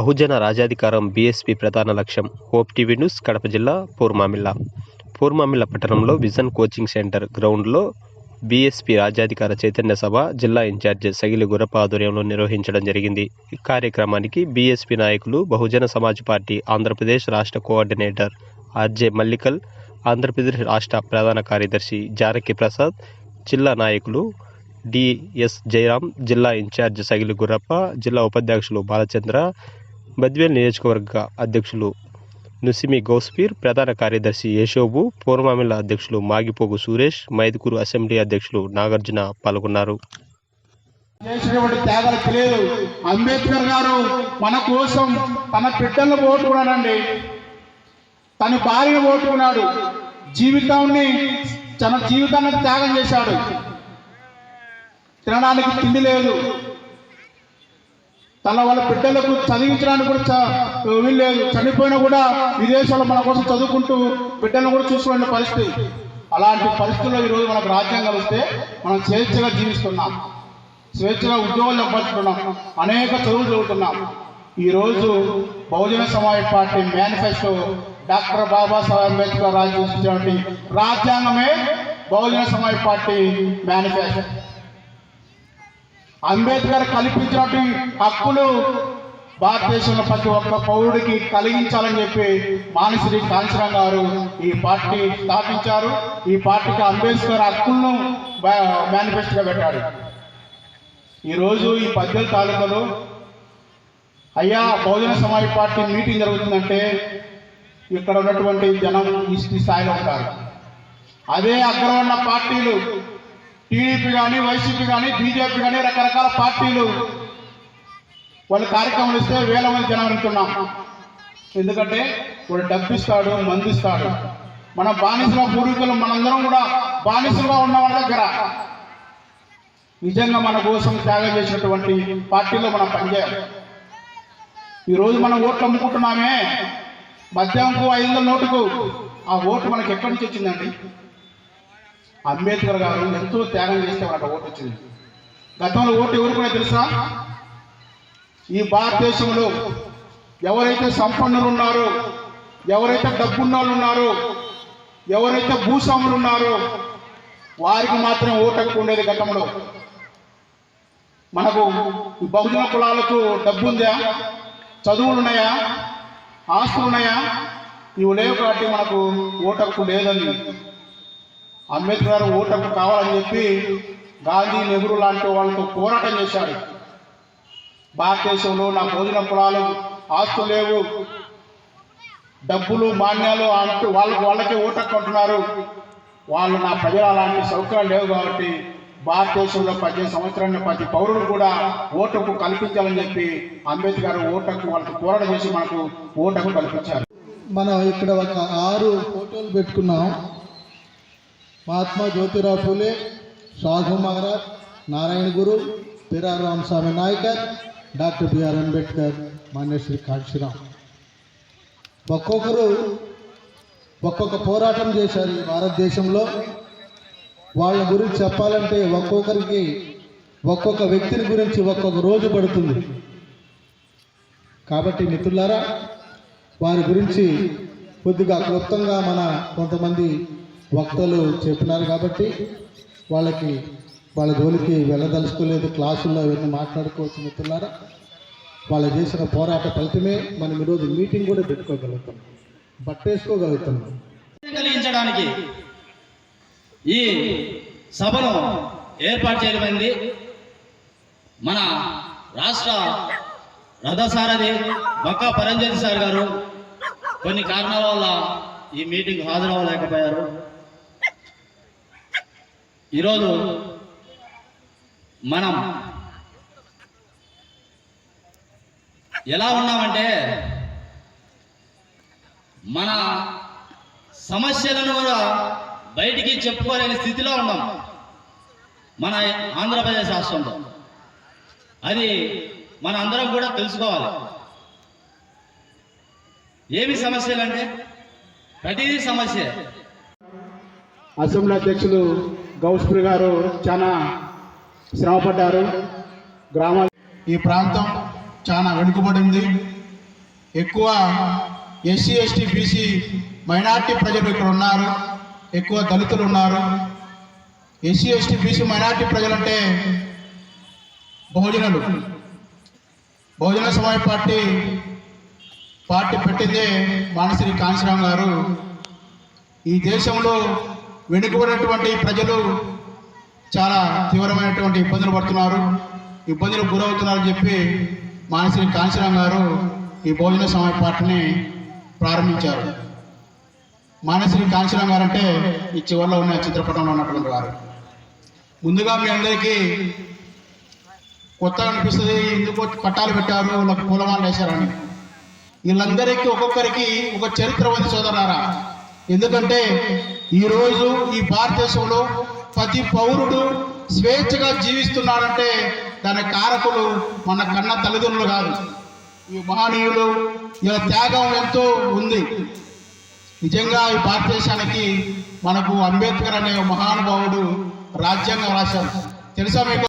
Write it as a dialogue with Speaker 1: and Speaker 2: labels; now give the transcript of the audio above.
Speaker 1: బహుజన రాజాధికారం BSP ప్రధాన లక్ష్యం hope TV news Kadapa జిల్లా పూర్మామిల్ల. పూర్మామిల్ల పట్టణంలో విజన్ కోచింగ్ సెంటర్ గ్రౌండ్లో బీఎస్పీ రాజ్యాధికార చైతన్య సభ జిల్లా ఇన్ఛార్జ్ సగిలి గురప్ప ఆధ్వర్యంలో నిర్వహించడం జరిగింది. ఈ కార్యక్రమానికి బీఎస్పీ నాయకులు బహుజన సమాజ్ పార్టీ ఆంధ్రప్రదేశ్ రాష్ట్ర కోఆర్డినేటర్ ఆర్జే మల్లికల్ ఆంధ్రప్రదేశ్ రాష్ట్ర ప్రధాన కార్యదర్శి జానకి ప్రసాద్ జిల్లా నాయకులు డిఎస్ జయరాం జిల్లా ఇన్ఛార్జ్ సగిలి గురప్ప జిల్లా ఉపాధ్యక్షులు బాలచంద్ర బద్వేల్ నియోజకవర్గ అధ్యక్షులు నుసిమి గౌస్పీర్ ప్రధాన కార్యదర్శి యశోబు పూర్వమిల్ల అధ్యక్షులు మాగిపోగు సురేష్ మైదుకూరు అసెంబ్లీ అధ్యక్షులు నాగార్జున పాల్గొన్నారు.
Speaker 2: త్యాగాలు తెలియదు. అంబేద్కర్ గారు మన కోసం తన బిడ్డలను ఓటుకున్నాడండి తన భార్యను ఓటుకున్నాడు జీవితాన్ని తన జీవితాన్ని త్యాగం చేశాడు. తినడానికి తిండి లేదు. తన వాళ్ళ బిడ్డలకు చదివించడానికి కూడా చ- లేదు. చనిపోయినా కూడా విదేశాల్లో మన కోసం చదువుకుంటూ బిడ్డలను కూడా చూసుకునే పరిస్థితి. అలాంటి పరిస్థితుల్లో ఈరోజు మనకు రాజ్యాంగం వస్తే మనం స్వేచ్ఛగా జీవిస్తున్నాం. స్వేచ్ఛగా ఉద్యోగాలు సంపాదిస్తున్నాం. అనేక చదువులు చదువుతున్నాం. ఈరోజు Bahujan Samaj party manifesto doctor Babasaheb Ambedkar రాజు రాజ్యాంగమే బహుజన సమాజ్ పార్టీ మేనిఫెస్టో. అంబేద్కర్ కల్పించినటువంటి హక్కులు భారతదేశంలో ప్రతి ఒక్క పౌరుడికి కలిగించాలని చెప్పి మానశ్రీ కాంచరం గారు ఈ పార్టీ స్థాపించారు. ఈ పార్టీకి అంబేద్కర్ హక్కులను మేనిఫెస్టోగా పెట్టాడు. ఈరోజు ఈ పద్యం తాలూకాలో అయ్యా బహుజన సమాజ్ పార్టీ మీటింగ్ జరుగుతుందంటే ఇక్కడ ఉన్నటువంటి జనం ఈ స్థాయిలో ఉంటారు. అదే అగ్రవర్ణ పార్టీలు టీడీపీ కానీ వైసీపీ కానీ బీజేపీ కానీ రకరకాల పార్టీలు వాళ్ళ కార్యక్రమాలు ఇస్తే వేల మంది జనం వెళ్తున్నాం. ఎందుకంటే వాడు డబ్బిస్తాడు మందిస్తాడు. మన బానిసల పూర్వీకులు మనందరం కూడా బానిసలుగా ఉన్న వాళ్ళ దగ్గర. నిజంగా మన కోసం త్యాగం చేసినటువంటి పార్టీలో మనం పనిచేయాలి ఈరోజు మనం ఓట్లు అమ్ముకుంటున్నామే. మద్యంకు ఐదు వందల నోటుకు ఆ ఓటు మనకి ఎక్కడి నుంచి వచ్చిందండి? అంబేద్కర్ గారు ఎంతో త్యాగం చేస్తే వాళ్ళ ఓటు వచ్చింది. గతంలో ఓటు ఎవరికైనా తెలుసా? ఈ భారతదేశంలో ఎవరైతే సంపన్నులు ఉన్నారో ఎవరైతే డబ్బున్న వాళ్ళు ఉన్నారో ఎవరైతే భూస్వాములు ఉన్నారో వారికి మాత్రం ఓటు ఉండేది గతంలో. మనకు ఈ బహుజన కులాలకు డబ్బు ఉందా? చదువులు ఉన్నాయా? ఆస్తులు ఉన్నాయా? ఇవి లేవు కాబట్టి మనకు ఓటు హక్కు లేదని అంబేద్కర్ ఓటకు కావాలని చెప్పి గాంధీ నెహ్రూ లాంటి వాళ్ళతో పోరాటం చేశాడు. భారతదేశంలో నా భోజన పొలాలు ఆస్తులు లేవు. డబ్బులు మాన్యాలు అంటూ వాళ్ళకి వాళ్ళకే ఓటక్కుంటున్నారు వాళ్ళు నా ప్రజలు అలాంటి సౌకర్యాలు లేవు కాబట్టి భారతదేశంలో పద్దెనిమిది సంవత్సరాల ప్రతి పౌరుడు కూడా ఓటుకు కల్పించాలని చెప్పి అంబేద్కర్ ఓటకు వాళ్ళకి పోరాటం చేసి మనకు ఓటకు కల్పించారు.
Speaker 3: మనం ఇక్కడ ఒక ఆరు ఫోటోలు పెట్టుకున్నాం. Mahatma Jyotirao Phule Shahu Maharaj Narayana Guru Periyar Ramaswamy Naicker doctor B R Ambedkar Manyashri Kanshiram ఒక్కొక్కరు ఒక్కొక్క పోరాటం చేశారు ఈ భారతదేశంలో. వాళ్ళ గురించి చెప్పాలంటే ఒక్కొక్కరికి ఒక్కొక్క వ్యక్తిని గురించి ఒక్కొక్క రోజు పడుతుంది. కాబట్టి మిత్రులారా వారి గురించి కొద్దిగా క్లుప్తంగా మన కొంతమంది వక్తలు చెప్పినారు కాబట్టి వాళ్ళకి వాళ్ళ జోలికి వెళ్ళదలుచుకోలేదు క్లాసుల్లో ఇవన్నీ మాట్లాడుకోవచ్చు మిత్రులారా? వాళ్ళు చేసిన పోరాట ఫలితమే మనం ఈరోజు మీటింగ్ కూడా పెట్టుకోగలుగుతాం. బట్టేసుకోగలుగుతున్నాం
Speaker 4: కలిగించడానికి ఈ సభను ఏర్పాటు చేయడమైంది మన రాష్ట్ర రథసారథి బక్కా పరంజ్యోతి సార్ గారు కొన్ని కారణాల వల్ల ఈ మీటింగ్ హాజరవ్వలేకపోయారు. ఈరోజు మనం ఎలా ఉన్నామంటే మన సమస్యలను కూడా బయటికి చెప్పుకోలేని స్థితిలో ఉన్నాం. మన ఆంధ్రప్రదేశ్ రాష్ట్రంలో. అది మన అందరం కూడా తెలుసుకోవాలి. ఏమి సమస్యలు అంటే ప్రతిదీ సమస్య.
Speaker 2: అసెంబ్లీ అధ్యక్షులు గౌస్పురి గారు చాలా శ్రమపడ్డారు. గ్రామాలు ఈ ప్రాంతం చాలా వెనుకబడింది. ఎక్కువ ఎస్సీ ఎస్టీ బీసీ మైనార్టీ ప్రజలు ఇక్కడ ఉన్నారు. ఎక్కువ దళితులు ఉన్నారు. ఎస్సీ ఎస్టీ బీసీ మైనార్టీ ప్రజలంటే బహుజనులు. బహుజన సమయ పార్టీ పార్టీ పెట్టిందే మానసిరి కాంశీరామ్ గారు. ఈ దేశంలో వెనుకబడినటువంటి ప్రజలు చాలా తీవ్రమైనటువంటి ఇబ్బందులు పడుతున్నారు. ఇబ్బందులు గురవుతున్నారని చెప్పి మానసిని కాంశీరామ్ గారు ఈ భోజన సమాజ పార్టీని ప్రారంభించారు. మానసిని కాంశీరామ్ గారు అంటే ఈ చివరిలో ఉన్న చిత్రపటంలో ఉన్నటువంటి వారు. ముందుగా మీ అందరికీ కొత్తగా అనిపిస్తుంది ఎందుకు పట్టాలు పెట్టారు వాళ్ళకి పూలమాలు వేశారని. వీళ్ళందరికీ ఒక్కొక్కరికి ఒక చరిత్ర ఉంది సోదరారా. ఎందుకంటే ఈరోజు ఈ భారతదేశంలో ప్రతి పౌరుడు స్వేచ్ఛగా జీవిస్తున్నాడంటే దాని కారకులు మన కన్న తల్లిదండ్రులు కాదు. ఈ మహనీయులు ఇలా త్యాగం ఎంతో ఉంది. నిజంగా ఈ భారతదేశానికి మనకు అంబేద్కర్ అనే మహానుభావుడు రాజ్యాంగం రాశారు తెలుసా మీకు?